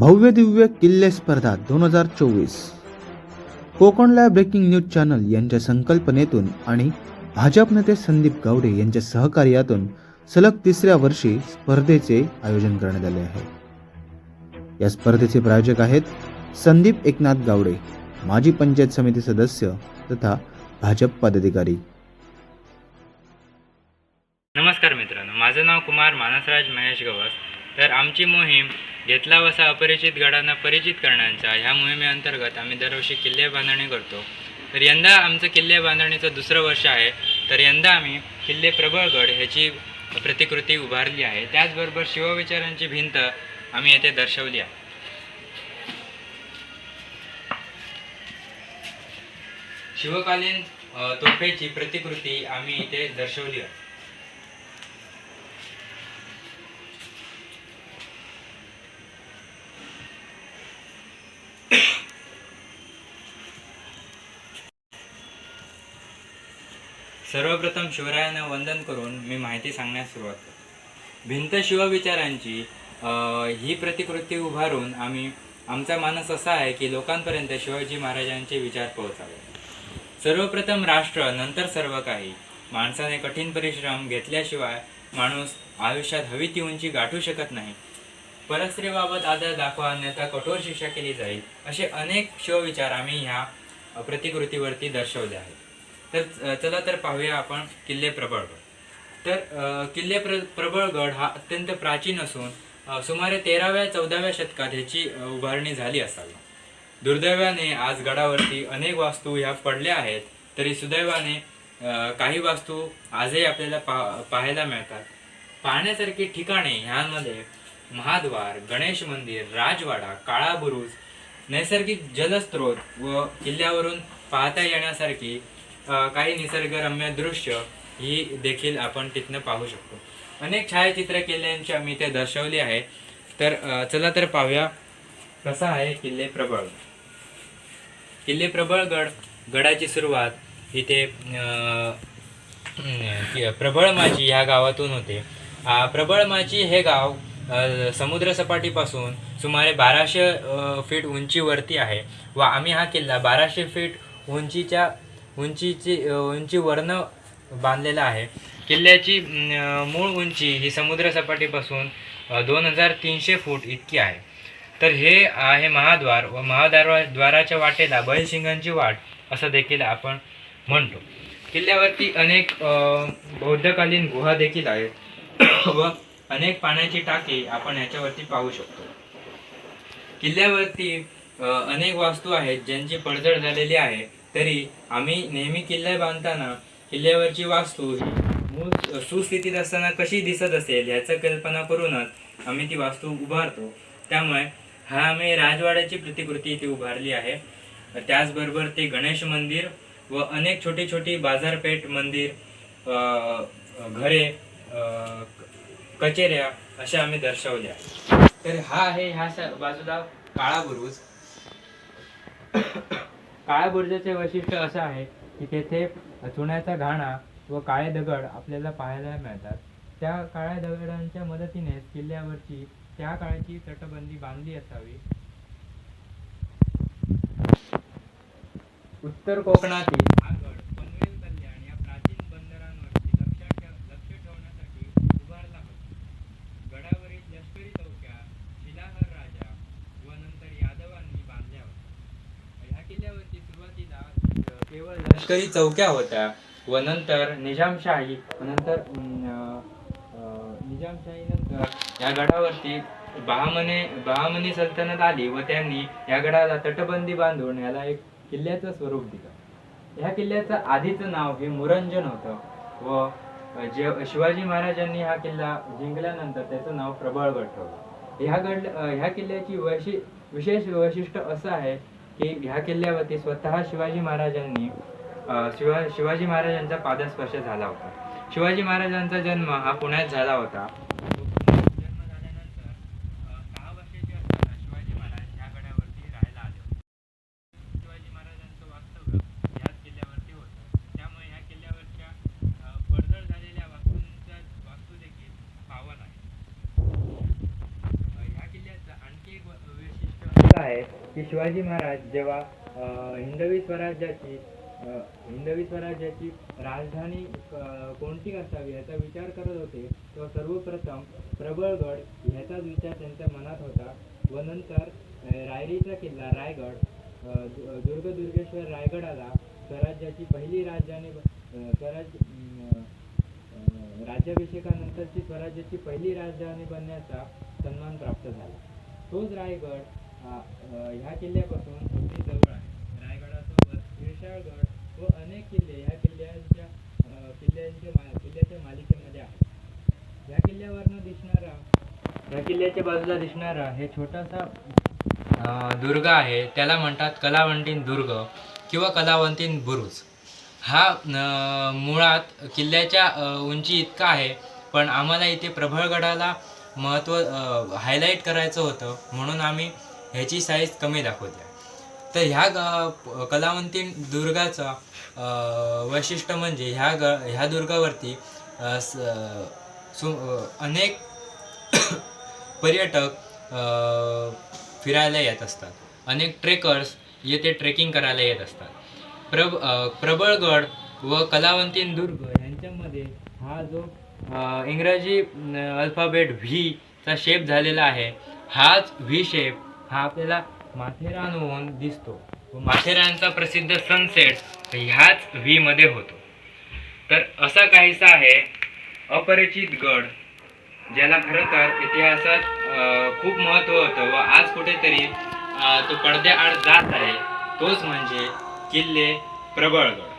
भव्य दिव्य किल्ले स्पर्धा दोन हजार चोवीस. कोकणला ब्रेकिंग न्यूज चॅनल यांच्या संकल्पनेतून आणि भाजप नेते संदीप गावडे यांच्या सहकार्यातून सलग तिसऱ्या वर्षी स्पर्धेचे आयोजन करण्यात आले आहे. या स्पर्धेचे प्रायोजक आहेत संदीप एकनाथ गावडे माजी पंचायत समिती सदस्य तथा भाजप पदाधिकारी. नमस्कार मित्रांनो माझं नाव कुमार मानसराज महेश गवस. तर आमची मोहीम घेतला वसा अपरिचित गडांना परिचित करण्याचा ह्या मोहिमेअंतर्गत आम्ही दरवर्षी किल्ले बांधणी करतो. तर यंदा आमचं किल्ले बांधणीचं दुसरं वर्ष आहे. तर यंदा आम्ही किल्ले प्रबळगड ह्याची प्रतिकृती उभारली आहे. त्याचबरोबर शिवविचारांची भिंत आम्ही येथे दर्शवली आहे. शिवकालीन तोफेची प्रतिकृती आम्ही इथे दर्शवली आहे. सर्वप्रथम शिवरायांना वंदन करून मी माहिती सांगण्यास सुरुवात करतो भिंत शिवविचारांची ही प्रतिकृती उभारून आम्ही आमचा मानस असा आहे की लोकांपर्यंत शिवाजी महाराजांचे विचार पोहोचावे. सर्वप्रथम राष्ट्र नंतर सर्व काही माणसाने कठीण परिश्रम घेतल्याशिवाय माणूस आयुष्यात हवी ती उंची गाठू शकत नाही. परस्त्रीबाबत आदर दाखवा अन्यथा कठोर शिक्षा केली जाईल असे अनेक शिवविचार आम्ही ह्या प्रतिकृतीवरती दर्शवले आहेत. तर चला तर पाहूया आपण किल्ले प्रबळगड. तर किल्ले प्र प्रबळगड हा अत्यंत प्राचीन असून सुमारे तेराव्या चौदाव्या शतकात ह्याची उभारणी झाली असावी. दुर्दैवाने आज गडावरती अनेक वास्तू ह्या पडल्या आहेत तरी सुदैवाने काही वास्तू आजही आपल्याला पा पाहायला मिळतात. पाहण्यासारखी ठिकाणे ह्यांमध्ये महाद्वार गणेश मंदिर राजवाडा काळा बुरुज नैसर्गिक जलस्रोत व किल्ल्यावरून पाहता येण्यासारखी काही निसर्गरम्य दृश्य ही देखील आपण तिथनं पाहू शकतो. अनेक छायाचित्र किल्ल्यांची आम्ही इथे दर्शवली आहे. तर चला तर पाहूया कसा आहे किल्ले प्रबळ. किल्ले प्रबळगड गडाची सुरुवात इथे प्रबळमाची ह्या गावातून होते. प्रबळमाची हे गाव समुद्रसपाटीपासून सुमारे बाराशे फीट उंचीवरती आहे. व आम्ही हा किल्ला बाराशे फीट उंचीच्या उंचीची उंची उंचीवरनं बांधलेला आहे. किल्ल्याची मूळ उंची ही समुद्रसपाटीपासून दोन हजार तीनशे फूट इतकी आहे. तर हे आहे महाद्वार व महाद्वार द्वाराच्या वाटेला बैलशिंगांची वाट असं देखील आपण म्हणतो. किल्ल्यावरती अनेक बौद्धकालीन गुहा देखील आहेत. व अनेक पाण्याची टाकी आपण याच्यावरती पाहू शकतो. किल्ल्यावरती अनेक वास्तू आहेत ज्यांची पडझड झालेली आहे. तरी आम्ही नेहमी किल्ले बांधताना किल्ल्यावरची वास्तू ही मूळ सुस्थितीत असताना कशी दिसत असेल याचा कल्पना करूनच आम्ही ती वास्तू उभारतो. त्यामुळे हा आम्ही राजवाड्याची प्रतिकृती इथे उभारली आहे. त्याचबरोबर ते गणेश मंदिर व अनेक छोटी छोटी बाजारपेठ मंदिर घरे कचेऱ्या अशा आम्ही दर्शवल्या. तर हा आहे ह्या बाजूला काळा बुरुज. काळ्या बुरुजाचे वैशिष्ट्य असं आहे की तेथे चुन्याचा घाणा व काळे दगड आपल्याला पाहायला मिळतात. त्या काळ्या दगडांच्या मदतीने किल्ल्यावरची त्या काळाची तटबंदी बांधली असावी. उत्तर कोकणातील हा गड पनवेल कल्याण या प्राचीन बंदरांवरती लक्ष ठेव लक्ष ठेवण्यासाठी उभारला होता गडावरील लष्करी चौक्या शिलाहर राजा व नंतर यादवांनी बांधल्या होत्या ह्या किल्ल्यावरती सुरुवातीला अ, केवळ लष्करी चौक्या होत्या. व नंतर निजामशाही व नंतर अं, निजामशाही नंतर या गडावरती बहामने बहामनी सल्तनत आली व त्यांनी या गडाला तटबंदी बांधून याला एक किल्ल्याचं स्वरूप दिलं. ह्या किल्ल्याचं आधीचं नाव हे मुरंजन होतं व जे शिवाजी महाराजांनी हा किल्ला जिंकल्यानंतर त्याचं नाव प्रबळगड ठेवलं. ह्या गड ह्या किल्ल्याची वैशि विशेष वैशिष्ट्य असं आहे की ह्या किल्ल्यावरती स्वतः शिवाजी महाराजांनी शिवा शिवाजी महाराजांचा पादस्पर्श झाला होता. शिवाजी महाराजांचा जन्म हा पुण्यात झाला होता. शिवाजी महाराज राहायला त्यामुळे किल्ल्यावरच्या झालेल्या वास्तूंचा देखील आहे किल्ल्याचं आणखी एक की शिवाजी महाराज जेव्हा हिंदवी स्वराज्याची हिंदवी स्वराज्याची राजधानी कोणती असावी याचा विचार करत होते तेव्हा सर्वप्रथम प्रबळगड ह्याचाच विचार त्यांच्या मनात होता व नंतर रायरीचा किल्ला रायगड दु- दुर्ग दुर्गेश्वर रायगडाला स्वराज्याची पहिली राजधानी स्वराज राज्याभिषेकानंतरची स्वराज्याची पहिली राजधानी बनण्याचा सन्मान प्राप्त झाला. तोच रायगड हा, ह्या किल्ल्यापासून अगदी जवळ आहे रायगडासोबत विशाळगड व अनेक किल्ले ह्या किल्ल्यांच्या अं, किल्ल्यांच्या मा- किल्ल्याच्या मालिकेमध्ये आहेत ह्या किल्ल्यावरनं दिसणारा ह्या किल्ल्याच्या बाजूला दिसणारा हे छोटासा दुर्ग आहे. त्याला म्हणतात कलावंतीन दुर्ग किंवा कलावंतीन बुरुज. हा मुळात किल्ल्याच्या उंची इतका आहे पण आम्हाला इथे प्रबळगडाला महत्त्व हायलाईट करायचं होतं. म्हणून आम्ही ह्याची साईज कमी दाखवली तर ह्या ग कलावंतीन दुर्गाचं वैशिष्ट्य म्हणजे ह्या ग ह्या दुर्गावरती स- सु अनेक पर्यटक फिरायला येत असतात. अनेक ट्रेकर्स येथे ट्रेकिंग करायला येत असतात. प्रब प्रबळगड व कलावंतीन दुर्ग यांच्यामध्ये हा जो इंग्रजी अल्फाबेट व्हीचा शेप झालेला आहे हाच व्ही शेप हा आपल्याला माथेरानहून दिसतो. व माथेरानचा प्रसिद्ध सनसेट ह्याच व्हीमध्ये होतो. तर असा काहीसा आहे अपरिचित गड. ज्याला खरं तर इतिहासात अं, खूप महत्त्व होतं व आज कुठेतरी तो पडद्याआड जात आहे तोच म्हणजे किल्ले प्रबळगड